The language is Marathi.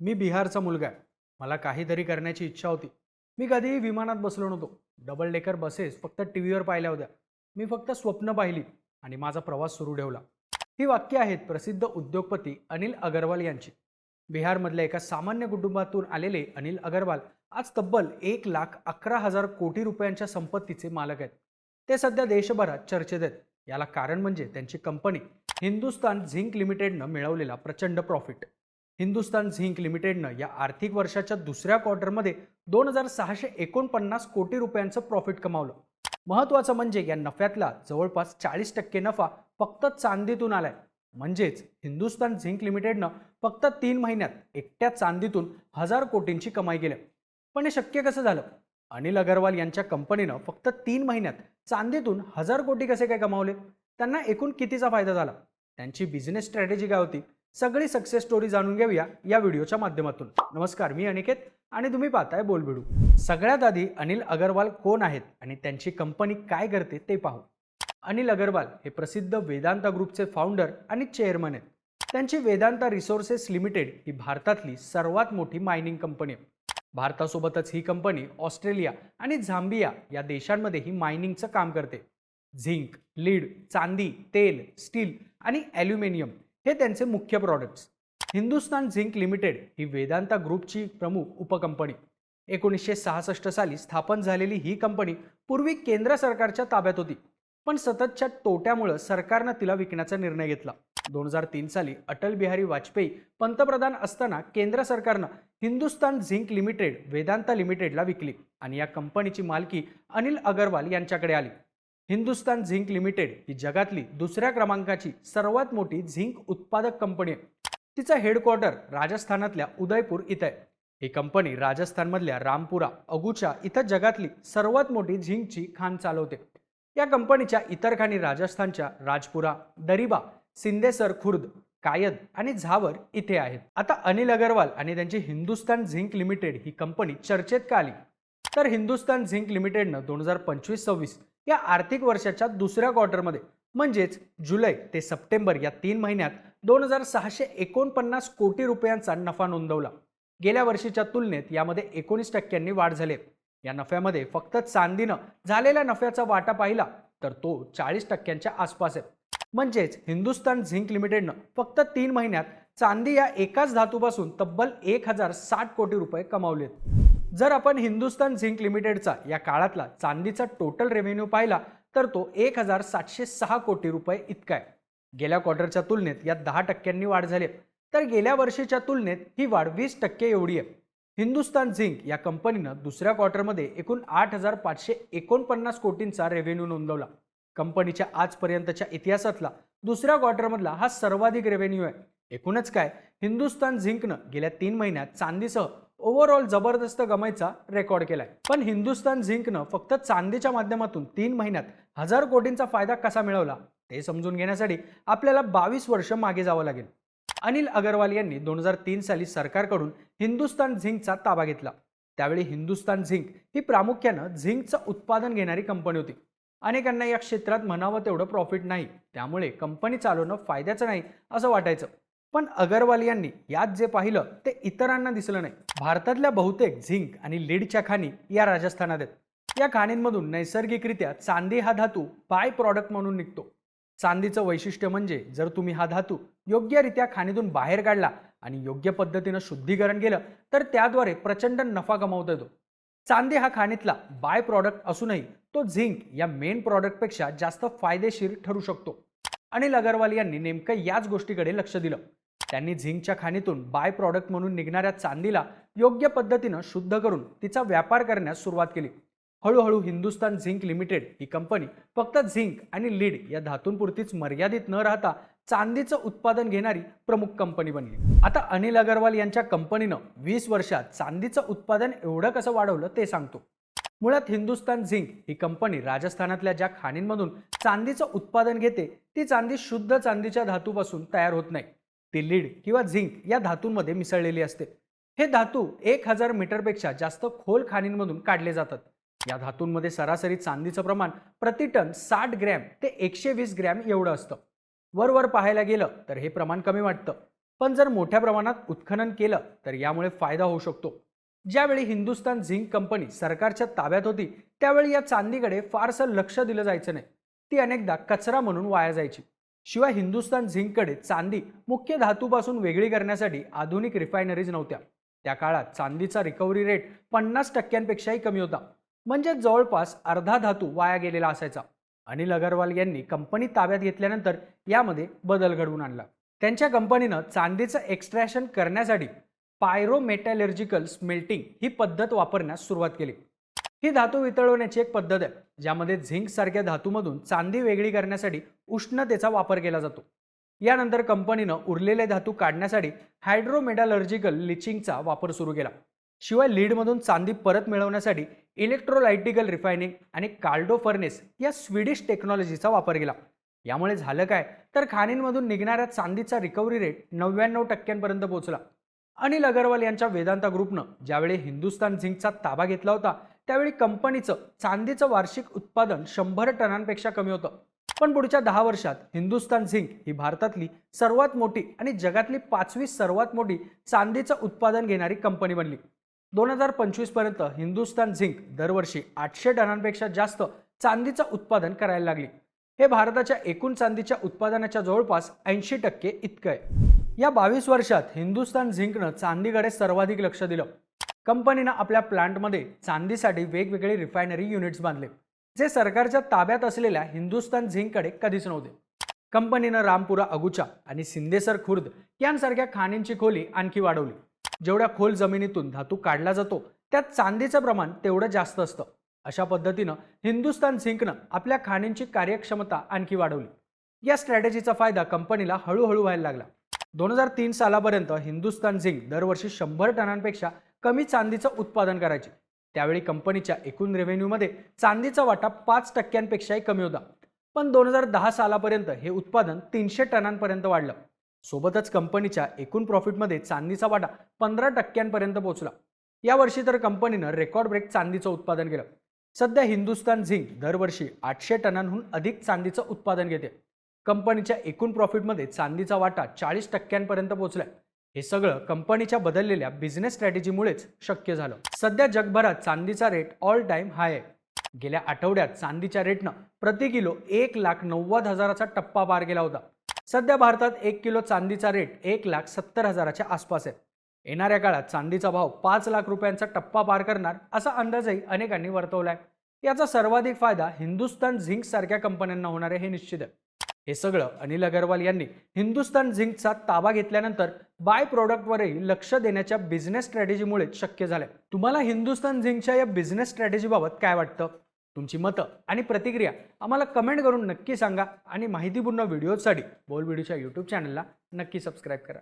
मी बिहारचा मुलगा आहे. मला काहीतरी करण्याची इच्छा होती. मी कधीही विमानात बसलो नव्हतो. डबल डेकर बसेस फक्त टी व्हीवर पाहिल्या होत्या. मी फक्त स्वप्न पाहिली आणि माझा प्रवास सुरू ठेवला. ही वाक्य आहेत प्रसिद्ध उद्योगपती अनिल अगरवाल यांची. बिहारमधल्या एका सामान्य कुटुंबातून आलेले अनिल अगरवाल आज तब्बल एक लाख अकरा हजार कोटी रुपयांच्या संपत्तीचे मालक आहेत. ते सध्या देशभरात चर्चेत आहेत. याला कारण म्हणजे त्यांची कंपनी हिंदुस्तान झिंक लिमिटेडनं मिळवलेला प्रचंड प्रॉफिट हिंदुस्तान झिंक लिमिटेडनं या आर्थिक वर्षाच्या दुसऱ्या क्वार्टरमध्ये दोन हजार सहाशे एकोणपन्नास कोटी रुपयांचं प्रॉफिट कमावलं. महत्त्वाचं म्हणजे या नफ्यातला जवळपास चाळीस टक्के नफा फक्त चांदीतून आलाय. म्हणजेच हिंदुस्तान झिंक लिमिटेडनं फक्त तीन महिन्यात एकट्या चांदीतून हजार कोटींची कमाई केली. पण हे शक्य कसं झालं? अनिल अगरवाल यांच्या कंपनीनं फक्त तीन महिन्यात चांदीतून हजार कोटी कसे काय कमावले? त्यांना एकूण कितीचा फायदा झाला? त्यांची बिझनेस स्ट्रॅटेजी काय होती? सगळी सक्सेस स्टोरी जाणून घेऊया या व्हिडिओच्या माध्यमातून. नमस्कार मी अनिकेत आणि तुम्ही पाहताय बोलबिडू. सगळ्यात आधी अनिल अगरवाल कोण आहेत आणि त्यांची कंपनी काय करते ते पाहू. अनिल अगरवाल हे प्रसिद्ध वेदांता ग्रुपचे फाउंडर आणि चेअरमन आहेत. त्यांची वेदांता रिसोर्सेस लिमिटेड ही भारतातली सर्वात मोठी मायनिंग कंपनी आहे. भारतासोबतच ही कंपनी ऑस्ट्रेलिया आणि झांबिया या देशांमध्ये ही मायनिंगचं काम करते. झिंक लीड चांदी तेल स्टील आणि ॲल्युमिनियम हे त्यांचे मुख्य प्रॉडक्ट्स हिंदुस्तान झिंक लिमिटेड ही वेदांता ग्रुपची प्रमुख उपकंपनी. एकोणीसशे सहासष्ट साली स्थापन झालेली ही कंपनी पूर्वी केंद्र सरकारच्या ताब्यात होती पण सततच्या तोट्यामुळं सरकारनं तिला विकण्याचा निर्णय घेतला. दोन हजार तीन साली अटल बिहारी वाजपेयी पंतप्रधान असताना केंद्र सरकारनं हिंदुस्तान झिंक लिमिटेड वेदांता लिमिटेडला विकली आणि या कंपनीची मालकी अनिल अगरवाल यांच्याकडे आली. हिंदुस्तान झिंक लिमिटेड ही जगातली दुसऱ्या क्रमांकाची सर्वात मोठी झिंक उत्पादक कंपनी आहे. तिचं हेडक्वार्टर राजस्थानातल्या उदयपूर इथं आहे. ही कंपनी राजस्थानमधल्या रामपुरा अगुचा इथं जगातली सर्वात मोठी झिंकची खाण चालवते. या कंपनीच्या इतर खाणी राजस्थानच्या राजपुरा दरिबा सिंदेसर खुर्द कायद आणि झावर इथे आहेत. आता अनिल अगरवाल आणि त्यांची हिंदुस्तान झिंक लिमिटेड ही कंपनी चर्चेत का आली? तर हिंदुस्तान झिंक लिमिटेडनं दोन हजार पंचवीस सव्वीस या आर्थिक वर्षाच्या दुसऱ्या क्वार्टरमध्ये म्हणजेच जुलै ते सप्टेंबर या तीन महिन्यात दोन हजार सहाशे एकोणपन्नास कोटी रुपयांचा नफा नोंदवला. गेल्या वर्षीच्या तुलनेत यामध्ये एकोणीस टक्क्यांनी वाढ झाली या नफ्यामध्ये फक्त चांदीनं झालेल्या नफ्याचा वाटा पाहिला तर तो चाळीस टक्क्यांच्या आसपास आहे. म्हणजेच हिंदुस्तान झिंक लिमिटेडनं फक्त तीन महिन्यात चांदी या एकाच धातूपासून तब्बल एक हजार साठ कोटी रुपये कमावलेत जर आपण हिंदुस्तान झिंक लिमिटेडचा या काळातला चांदीचा टोटल रेव्हेन्यू पाहिला तर तो एक हजार सातशे सहा कोटी रुपये इतका आहे. गेल्या क्वार्टरच्या तुलनेत यात दहा टक्क्यांनी वाढ झाली आहे. तर गेल्या वर्षीच्या तुलनेत ही वाढ वीस टक्के एवढी आहे. हिंदुस्तान झिंक या कंपनीनं दुसऱ्या क्वार्टरमध्ये एकूण आठ हजार पाचशे एकोणपन्नास कोटींचा रेव्हेन्यू नोंदवला. कंपनीच्या आजपर्यंतच्या इतिहासातला दुसऱ्या क्वार्टरमधला हा सर्वाधिक रेव्हेन्यू आहे. एकूणच काय? हिंदुस्तान झिंकनं गेल्या तीन महिन्यात चांदीसह ओव्हरऑल जबरदस्त गमायचा रेकॉर्ड केलाय. पण हिंदुस्तान झिंकनं फक्त चांदीच्या माध्यमातून तीन महिन्यात हजार कोटींचा फायदा कसा मिळवला ते समजून घेण्यासाठी आपल्याला बावीस वर्ष मागे जावं लागेल. अनिल अगरवाल यांनी दोन हजार तीन साली सरकारकडून हिंदुस्तान झिंकचा ताबा घेतला. त्यावेळी हिंदुस्तान झिंक ही प्रामुख्यानं झिंकचं उत्पादन घेणारी कंपनी होती. अनेकांना या क्षेत्रात म्हणावं तेवढं प्रॉफिट नाही. त्यामुळे कंपनी चालवणं फायद्याचं नाही असं वाटायचं. पण अगरवाल यांनी यात जे पाहिलं ते इतरांना दिसलं नाही. भारतातल्या बहुतेक झिंक आणि लीडच्या खाणी या राजस्थानात आहेत. या खाणींमधून नैसर्गिकरित्या चांदी हा धातू बाय प्रॉडक्ट म्हणून निघतो. चांदीचं वैशिष्ट्य म्हणजे जर तुम्ही हा धातू योग्यरित्या खाणीतून बाहेर काढला आणि योग्य पद्धतीनं शुद्धीकरण केलं तर त्याद्वारे प्रचंड नफा कमावता येतो. चांदी हा खाणीतला बाय प्रॉडक्ट असूनही तो झिंक या मेन प्रॉडक्टपेक्षा जास्त फायदेशीर ठरू शकतो. अनिल अगरवाल यांनी नेमकं याच गोष्टीकडे लक्ष दिलं. त्यांनी झिंकच्या खाणीतून बाय प्रॉडक्ट म्हणून निघणाऱ्या चांदीला योग्य पद्धतीनं शुद्ध करून तिचा व्यापार करण्यास सुरुवात केली. हळूहळू हिंदुस्तान झिंक लिमिटेड ही कंपनी फक्त झिंक आणि लीड या धातूंपुरतीच मर्यादित न राहता चांदीचं उत्पादन घेणारी प्रमुख कंपनी बनली. आता अनिल अगरवाल यांच्या कंपनीनं वीस वर्षात चांदीचं उत्पादन एवढं कसं वाढवलं ते सांगतो. मुळात हिंदुस्तान झिंक ही कंपनी राजस्थानातल्या ज्या खाणींमधून चांदीचं उत्पादन घेते ती चांदी शुद्ध चांदीच्या धातूपासून तयार होत नाही. ती लीड किंवा झिंक या धातूंमध्ये मिसळलेली असते. हे धातू एक हजार मीटरपेक्षा जास्त खोल खाणींमधून काढले जातात. या धातूंमध्ये सरासरी चांदीचं प्रमाण प्रति टन साठ ग्रॅम ते एकशे वीस ग्रॅम एवढं असतं. वरवर पाहायला गेलं तर हे प्रमाण कमी वाटतं. पण जर मोठ्या प्रमाणात उत्खनन केलं तर यामुळे फायदा होऊ शकतो. ज्यावेळी हिंदुस्तान झिंक कंपनी सरकारच्या ताब्यात होती त्यावेळी या चांदीकडे फारसं लक्ष दिलं जायचं नाही. ती अनेकदा कचरा म्हणून वाया जायची. शिवाय हिंदुस्तान झिंककडे चांदी मुख्य धातूपासून वेगळी करण्यासाठी आधुनिक रिफायनरीज नव्हत्या. त्या काळात चांदीचा रिकव्हरी रेट पन्नास टक्क्यांपेक्षाही कमी होता. म्हणजे जवळपास अर्धा धातू वाया गेलेला असायचा. अनिल अगरवाल यांनी कंपनी ताब्यात घेतल्यानंतर यामध्ये बदल घडवून आणला. त्यांच्या कंपनीनं चांदीचं एक्स्ट्रॅक्शन करण्यासाठी पायरोमेटॅलर्जिकल स्मेल्टिंग ही पद्धत वापरण्यास सुरुवात केली. ही धातू वितळवण्याची एक पद्धत आहे ज्यामध्ये झिंक सारख्या धातूमधून चांदी वेगळी करण्यासाठी उष्णतेचा वापर केला जातो. यानंतर कंपनीनं उरलेले धातू काढण्यासाठी हायड्रोमेटॅलर्जिकल लिचिंगचा वापर सुरू केला. शिवाय लीडमधून चांदी परत मिळवण्यासाठी इलेक्ट्रोलायटिकल रिफायनिंग आणि कार्डो फर्नेस या स्वीडिश टेक्नॉलॉजीचा वापर केला. यामुळे झालं काय तर खाणींमधून निघणाऱ्या चांदीचा रिकव्हरी रेट नव्याण्णव टक्क्यांपर्यंत पोहोचला. अनिल अगरवाल यांच्या वेदांता ग्रुपनं ज्यावेळी हिंदुस्तान झिंकचा ताबा घेतला होता त्यावेळी कंपनीचं चांदीचं वार्षिक उत्पादन शंभर टनांपेक्षा कमी होतं. पण पुढच्या दहा वर्षात हिंदुस्तान झिंक ही भारतातली सर्वात मोठी आणि जगातली पाचवी सर्वात मोठी चांदीचं उत्पादन घेणारी कंपनी बनली. दोन हजार पंचवीसपर्यंत हिंदुस्तान झिंक दरवर्षी आठशे टनांपेक्षा जास्त चांदीचं उत्पादन करायला लागली. हे भारताच्या एकूण चांदीच्या उत्पादनाच्या जवळपास ऐंशी टक्के इतकं आहे. या बावीस वर्षात हिंदुस्तान झिंकनं चांदीकडे सर्वाधिक लक्ष दिलं. कंपनीनं आपल्या प्लांटमध्ये चांदीसाठी वेगवेगळे रिफायनरी युनिट्स बांधले जे सरकारच्या ताब्यात असलेल्या हिंदुस्तान झिंककडे कधीच नव्हते. कंपनीनं रामपुरा अगुचा आणि सिंदेसर खुर्द यांसारख्या खाणींची खोली आणखी वाढवली. जेवढ्या खोल जमिनीतून धातू काढला जातो त्यात चांदीचं प्रमाण तेवढं जास्त असतं. अशा पद्धतीनं हिंदुस्तान झिंकनं आपल्या खाणींची कार्यक्षमता आणखी वाढवली. या स्ट्रॅटेजीचा फायदा कंपनीला हळूहळू व्हायला लागला. दोन हजार तीन सालापर्यंत हिंदुस्तान झिंक दरवर्षी शंभर टनांपेक्षा कमी चांदीचं उत्पादन करायचे. त्यावेळी कंपनीच्या एकूण रेव्हेन्यूमध्ये चांदीचा वाटा पाच टक्क्यांपेक्षाही कमी होता. पण दोन हजार दहा सालापर्यंत हे उत्पादन तीनशे टनांपर्यंत वाढलं. सोबतच कंपनीच्या एकूण प्रॉफिटमध्ये चांदीचा वाटा पंधरा टक्क्यांपर्यंत पोहोचला. यावर्षी तर कंपनीनं रेकॉर्ड ब्रेक चांदीचं उत्पादन केलं. सध्या हिंदुस्तान झिंक दरवर्षी आठशे टनांहून अधिक चांदीचं उत्पादन घेते. कंपनीच्या एकूण प्रॉफिटमध्ये चांदीचा वाटा चाळीस टक्क्यांपर्यंत पोहोचलाय. हे सगळं कंपनीच्या बदललेल्या बिझनेस स्ट्रॅटेजीमुळेच शक्य झालं. सध्या जगभरात चांदीचा रेट ऑल टाइम हाय आहे. गेल्या आठवड्यात चांदीच्या रेटनं प्रति किलो एक लाख नव्वद हजाराचा टप्पा पार केला होता. सध्या भारतात एक किलो चांदीचा रेट एक लाख सत्तर हजाराच्या आसपास आहे. येणाऱ्या काळात चांदीचा भाव पाच लाख रुपयांचा टप्पा पार करणार असा अंदाजही अनेकांनी वर्तवला आहे याचा सर्वाधिक फायदा हिंदुस्तान झिंक सारख्या कंपन्यांना होणार आहे हे निश्चित आहे. हे सगळं अनिल अगरवाल यांनी हिंदुस्तान झिंकचा ताबा घेतल्यानंतर बाय प्रॉडक्टवरही लक्ष देण्याच्या बिझनेस स्ट्रॅटेजीमुळे शक्य झालंय. तुम्हाला हिंदुस्तान झिंकच्या या बिझनेस स्ट्रॅटेजीबाबत काय वाटतं? तुमची मतं आणि प्रतिक्रिया आम्हाला कमेंट करून नक्की सांगा आणि माहितीपूर्ण व्हिडिओसाठी बोल व्हिडिओच्या यूट्यूब चॅनलला नक्की सबस्क्राईब करा.